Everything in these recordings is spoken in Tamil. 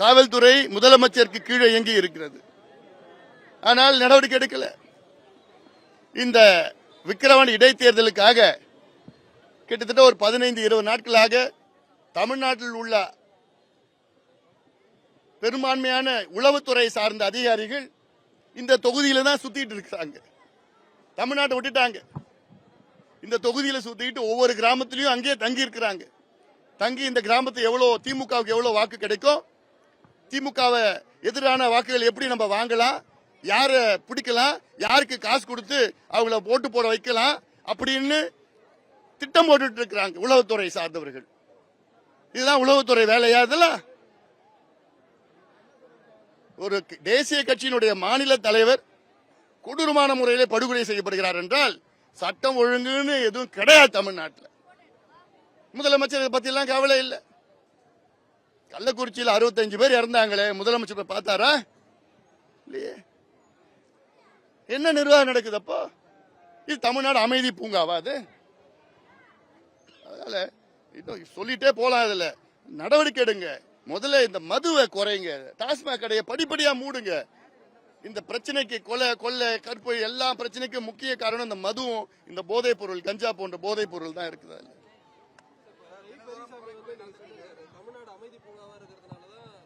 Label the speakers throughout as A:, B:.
A: காவல்துறை முதலமைச்சருக்கு கீழே இயங்கி இருக்கிறது. ஆனால் நடவடிக்கை எடுக்கல. இந்த விக்கிரவாணி இடைத்தேர்தலுக்காக கிட்டத்தட்ட ஒரு பதினைந்து இருபது நாட்களாக தமிழ்நாட்டில் உள்ள பெரும்பான்மையான உளவுத்துறை சார்ந்த அதிகாரிகள் இந்த தொகுதியில தான் சுத்திட்டு இருக்கிறாங்க தமிழ்நாட்டை விட்டுட்டாங்க. இந்த தொகுதியில சுத்திட்டு ஒவ்வொரு கிராமத்திலையும் அங்கேயே தங்கி இருக்கிறாங்க தங்கி இந்த கிராமத்து எவ்வளவு திமுகவுக்கு எவ்வளவு வாக்கு கிடைக்கும்? திமுகவை எதிரான வாக்குகள் எப்படி நம்ம வாங்கலாம்? யாரை பிடிக்கலாம்? யாருக்கு காசு கொடுத்து அவங்கள ஓட்டு போட வைக்கலாம்? அப்படின்னு திட்டம் போட்டுட்டு இருக்கிறாங்க உளவுத்துறை சார்ந்தவர்கள். இதுதான் உளவுத்துறை வேலையா இதெல்லாம்? ஒரு தேசிய கட்சியினுடைய மாநில தலைவர் கொடூரமான முறையில் படுகொலை செய்யப்படுகிறார் என்றால் சட்டம் ஒழுங்குன்னு எதுவும் கிடையாது தமிழ்நாட்டில். முதலமைச்சர் இதை பத்தி எல்லாம் கவலை இல்லை. கள்ளக்குறிச்சியில் அறுபத்தஞ்சு பேர் இறந்தாங்களே முதலமைச்சர் பார்த்தாரா? இல்லையே. என்ன நிர்வாகம் நடக்குது அப்போ? இது தமிழ்நாடு அமைதி பூங்காவா அது? அதனால இன்னும் சொல்லிட்டே போலாம் இதுல நடவடிக்கை எடுங்க. முதல்ல இந்த மதுவை குறைங்க. டாஸ்மாக் கடையை படிப்படியா மூடுங்க. இந்த பிரச்சனைக்கு கொலை கொள்ளை கற்பு எல்லா பிரச்சனைக்கும் முக்கிய காரணம் இந்த மதுவும் இந்த போதைப் பொருள் கஞ்சா போன்ற போதைப் பொருள் தான் இருக்குது அதில்.
B: ஈ. பெரியசாமி வந்து நீங்க சொல்லியிருக்காரு தமிழ்நாடு அமைதி பூங்காவா இருக்கிறதுனால தான்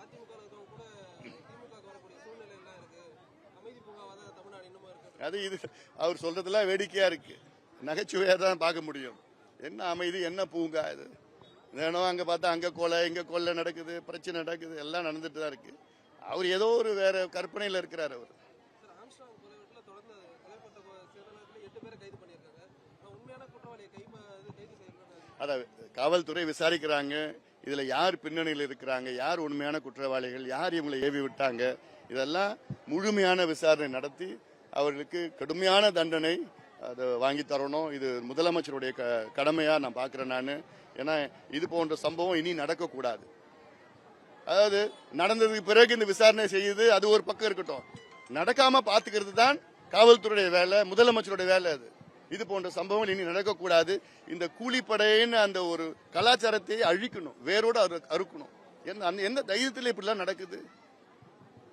B: அதிமுக இருக்கவங்க கூட திமுக வரக்கூடிய சூழ்நிலை எல்லாம் இருக்கு அமைதி பூங்காவா தான் தமிழ்நாடு இன்னமும் இருக்கு
A: அது இது அவர் சொல்றதெல்லாம் வேடிக்கையா இருக்கு. நகைச்சுவையா தான் பார்க்க முடியும். என்ன அமைதி என்ன பூங்கா இது? வேணும் அங்க பார்த்தா அங்க கொலை இங்க கொள்ளை நடக்குது பிரச்சனை நடக்குது எல்லாம் நடந்துட்டு தான் இருக்கு. அவர் ஏதோ ஒரு வேற கற்பனையில இருக்கிறார் அவர்.
B: சார் ஆம்ஸ்ட்ராங் கொலைவெட்டில் தொடர்ந்து கொலைப்பட்ட சில நேரத்தில் எட்டு பேரை கைது பண்ணியிருக்காங்க. ஆனா உண்மையான குற்றவாளியை கை இது கைது செய்யணும்னு
A: அத காவல்துறை விசாரிக்கிறாங்க. இதுல யார் பின்னணியில் இருக்கிறாங்க? யார் உண்மையான குற்றவாளிகள்? யார் இவங்களை ஏவி விட்டாங்க? இதெல்லாம் முழுமையான விசாரணை நடத்தி அவர்களுக்கு கடுமையான தண்டனை அதை வாங்கி தரணும். இது முதலமைச்சருடைய க- கடமையா நான் பாக்குறேன் நான். ஏன்னா இது போன்ற சம்பவம் இனி நடக்கக்கூடாது. அதாவது நடந்ததுக்கு பிறகு இந்த விசாரணை செய்யுது அது ஒரு பக்கம் இருக்கட்டும். நடக்காம பாத்துக்கிறது தான் காவல்துறையுடைய வேலை முதலமைச்சருடைய வேலை அது. இது போன்ற சம்பவங்கள் இனி நடக்கக்கூடாது. இந்த கூலிப்படைன்னு அந்த ஒரு கலாச்சாரத்தை அழிக்கணும். வேரோடு அறு அறுக்கணும். என்ன அந்த எந்த தைரியத்தில் இப்படிலாம் நடக்குது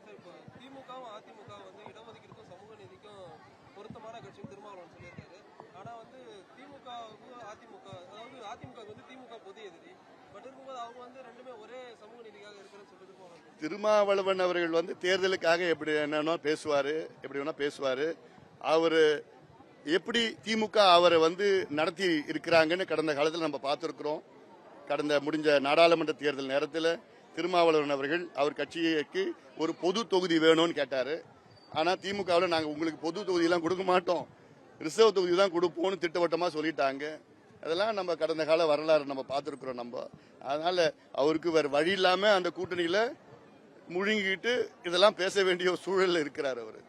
B: சார் இப்போ திமுகவும் அதிமுக வந்து இடஒதுக்கீடுக்கும் சமூக நீதிக்கும் பொருத்தமான கட்சின்னு திருமாவளவன் சொல்லியிருக்காரு ஆனா வந்து திமுகவுக்கு அதிமுக அதாவது அதிமுக வந்து திமுக பொது எதிரி பட் இருக்கும்போது அவங்க வந்து ரெண்டுமே ஒரே சமூக நீதிக்காக இருக்கிறேன்னு சொல்லிட்டு திருமாவளவன்
A: அவர்கள் வந்து தேர்தலுக்காக எப்படி என்னன்னா பேசுவாரு எப்படி வேணா பேசுவாரு. அவரு எப்படி திமுக அவரை வந்து நடத்தி இருக்கிறாங்கன்னு கடந்த காலத்தில் நம்ம பார்த்துருக்குறோம். கடந்த முடிஞ்ச நாடாளுமன்ற தேர்தல் நேரத்தில் திருமாவளவன் அவர்கள் அவர் கட்சிக்கு ஒரு பொது தொகுதி வேணும்னு கேட்டார். ஆனால் திமுகவில் நாங்கள் உங்களுக்கு பொது தொகுதியெல்லாம் கொடுக்க மாட்டோம். ரிசர்வ் தொகுதி தான் கொடுப்போம்னு திட்டவட்டமாக சொல்லிட்டாங்க. அதெல்லாம் நம்ம கடந்த கால வரலாறு நம்ம பார்த்துருக்குறோம் நம்ம. அதனால அவருக்கு வேற வழி இல்லாம அந்த கூட்டணியில முழுங்கிட்டு இதெல்லாம் பேச வேண்டிய சூழல்ல இருக்கிறார் அவர்.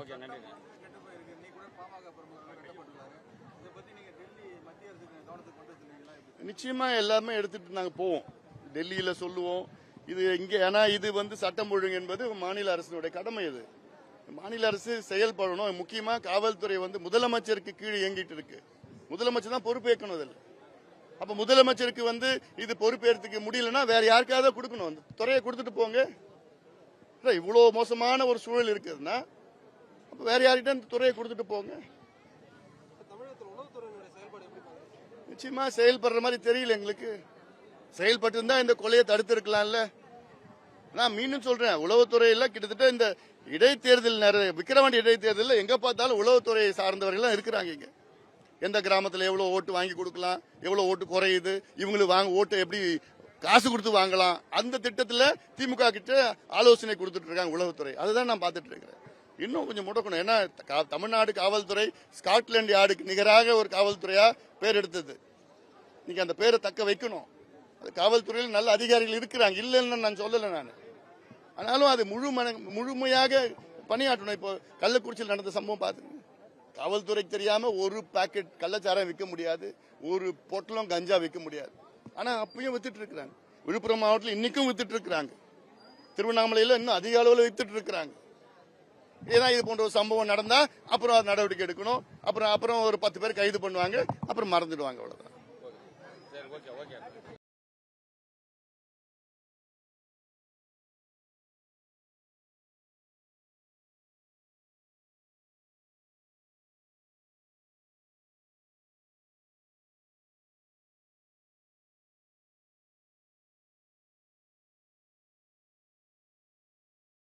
C: ஓகே நன்றி.
B: கெட்டு போயிருக்கு நீ கூட பாமக பிரமுகர்கள் கட்டப்பட்டுள்ளாங்க இதை பத்தி நீங்க டெல்லி மத்திய அரசுக்கு கவனத்துக்கு கொண்டு வச்சிருக்கீங்களா
A: நிச்சயமா எல்லாமே எடுத்துட்டு நாங்க போவோம். டெல்லியில சொல்லுவோம். இது இங்க ஏன்னா இது வந்து சட்டம் ஒழுங்கு என்பது மாநில அரசினுடைய கடமை இது மாநில அரசு செயல்படணும். முக்கியமா காவல்துறை வந்து முதலமைச்சருக்கு கீழே இயங்கிட்டு இருக்கு. முதலமைச்சர் தான் பொறுப்பேற்கணும் அதில் அப்போ முதலமைச்சருக்கு வந்து இது பொறுப்பேற்றுக்க முடியலன்னா வேற யாருக்காவது கொடுக்கணும். அந்த துறையை கொடுத்துட்டு போங்க. இல்லை இவ்வளோ மோசமான ஒரு சூழல் இருக்குதுன்னா அப்போ வேற யார்கிட்ட இந்த துறையை கொடுத்துட்டு போங்க.
B: தமிழகத்தில்
A: நிச்சயமா செயல்படுற மாதிரி தெரியல எங்களுக்கு. செயல்பட்டு இருந்தா இந்த கொலையை தடுத்திருக்கலாம்ல. நான் மீண்டும் சொல்றேன் உளவுத்துறையில கிட்டத்தட்ட இந்த இடைத்தேர்தல் நேர விக்கிரவாண்டி இடைத்தேர்தலில் எங்க பார்த்தாலும் உளவுத்துறையை சார்ந்தவர்கள் இருக்கிறாங்க இங்க. எந்த கிராமத்தில் எவ்வளோ ஓட்டு வாங்கி கொடுக்கலாம் எவ்வளோ ஓட்டு குறையுது இவங்களுக்கு வாங்க ஓட்டு எப்படி காசு கொடுத்து வாங்கலாம் அந்த திட்டத்தில் திமுக கிட்ட ஆலோசனை கொடுத்துட்டு இருக்காங்க உளவுத்துறை. அதுதான் நான் பார்த்துட்டு இருக்கிறேன். இன்னும் கொஞ்சம் முடக்கணும். ஏன்னா தமிழ்நாடு காவல்துறை ஸ்காட்லாந்து யார்டுக்கு நிகராக ஒரு காவல்துறையா பேர் எடுத்தது. நீங்க அந்த பேரை தக்க வைக்கணும். அது காவல்துறையில் நல்ல அதிகாரிகள் இருக்கிறாங்க. இல்லைன்னு நான் சொல்லலை நான். ஆனாலும் அது முழு மன முழுமையாக பணியாற்றணும். இப்போ கள்ளக்குறிச்சியில் நடந்த சம்பவம் பார்த்து காவல்துறை தெரியாம ஒரு பாக்கெட் கள்ளச்சாரம் விற்க முடியாது. ஒரு பொட்டலம் கஞ்சா விற்க முடியாது. ஆனா அப்பயும் வித்துட்டு இருக்கிறாங்க. விழுப்புரம் மாவட்டத்தில் இன்னைக்கும் வித்துட்டு இருக்கிறாங்க. திருவண்ணாமலையில இன்னும் அதிக அளவில் வித்துட்டு இருக்கிறாங்க. ஏன்னா இது போன்ற ஒரு சம்பவம் நடந்தா அப்புறம் அது நடவடிக்கை எடுக்கணும். அப்புறம் அப்புறம் ஒரு பத்து பேர் கைது பண்ணுவாங்க. அப்புறம் மறந்துடுவாங்க அவ்வளவுதான்.
C: ஓகே.